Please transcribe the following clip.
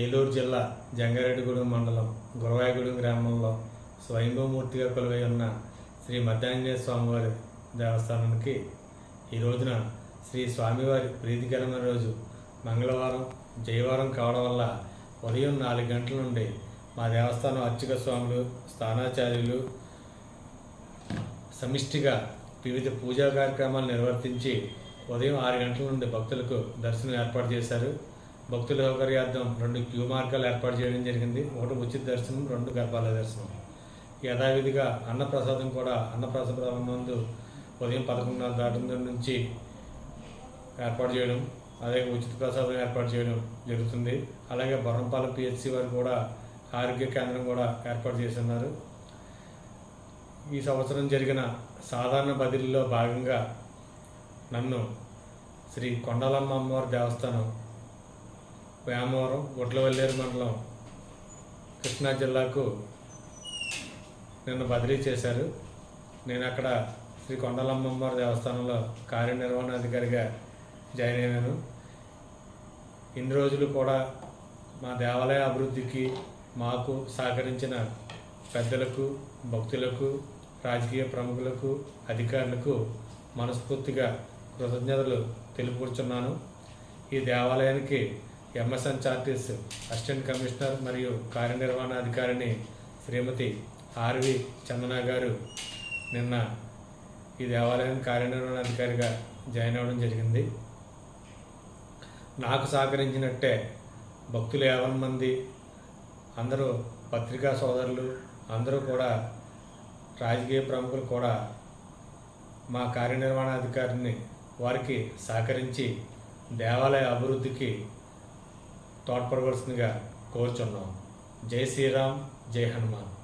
ఏలూరు జిల్లా జంగారెడ్డిగూడెం మండలం గురవాయగూడెం గ్రామంలో స్వయంభూమూర్తిగా కొలువై ఉన్న శ్రీ మధ్యాంజనేయ స్వామివారి దేవస్థానానికి ఈ రోజున శ్రీ స్వామివారి ప్రీతికరమైన రోజు మంగళవారం జయవారం కావడం వల్ల ఉదయం నాలుగు గంటల నుండి మా దేవస్థానం అర్చక స్వాములు స్థానాచార్యులు సమిష్టిగా వివిధ పూజా కార్యక్రమాలు నిర్వర్తించి ఉదయం ఆరు గంటల నుండి భక్తులకు దర్శనం ఏర్పాటు చేశారు. భక్తుల సౌకర్యార్థం రెండు క్యూ మార్గాలు ఏర్పాటు చేయడం జరిగింది. ఒకటి ఉచిత దర్శనం రెండు గర్భాలయ దర్శనం. యథావిధిగా అన్నప్రసాదం కూడా అన్నప్రసాదం నందు ఉదయం పదకొండున్నర దాటిన నుంచి ఏర్పాటు చేయడం అలాగే ఉచిత ప్రసాదం ఏర్పాటు చేయడం జరుగుతుంది. అలాగే బొరంపాలెం పిహెచ్సి వారు కూడా ఆరోగ్య కేంద్రం కూడా ఏర్పాటు చేస్తున్నారు. ఈ సంవత్సరం జరిగిన సాధారణ బదిలీలో భాగంగా నన్ను శ్రీ కొండలమ్మ అమ్మవారి దేవస్థానం వేమవరం గుట్లవల్లేరు మండలం కృష్ణా జిల్లాకు నిన్న బదిలీ చేశారు. నేను అక్కడ శ్రీ కొండలమ్మవారి దేవస్థానంలో కార్యనిర్వహణాధికారిగా జాయిన్ అయ్యాను. ఇన్ని రోజులు కూడా మా దేవాలయ అభివృద్ధికి మాకు సహకరించిన పెద్దలకు భక్తులకు రాజకీయ ప్రముఖులకు అధికారులకు మనస్ఫూర్తిగా కృతజ్ఞతలు తెలుపుకుంటున్నాను ఈ దేవాలయానికి ఎంఎస్ఎన్ చార్టీస్ అసిస్టెంట్ కమిషనర్ మరియు కార్యనిర్వహణాధికారిని శ్రీమతి ఆర్వి చందన గారు నిన్న ఈ దేవాలయం కార్యనిర్వహణాధికారిగా జాయిన్ అవ్వడం జరిగింది. నాకు సహకరించినట్టే భక్తులు యావన్ మంది అందరూ పత్రికా సోదరులు అందరూ కూడా రాజకీయ ప్రముఖులు కూడా మా కార్యనిర్వహణాధికారిని వారికి సహకరించి దేవాలయ అభివృద్ధికి తోడ్పడవలసిందిగా కోరుచున్నాం. జై శ్రీరామ్ జై హనుమాన్.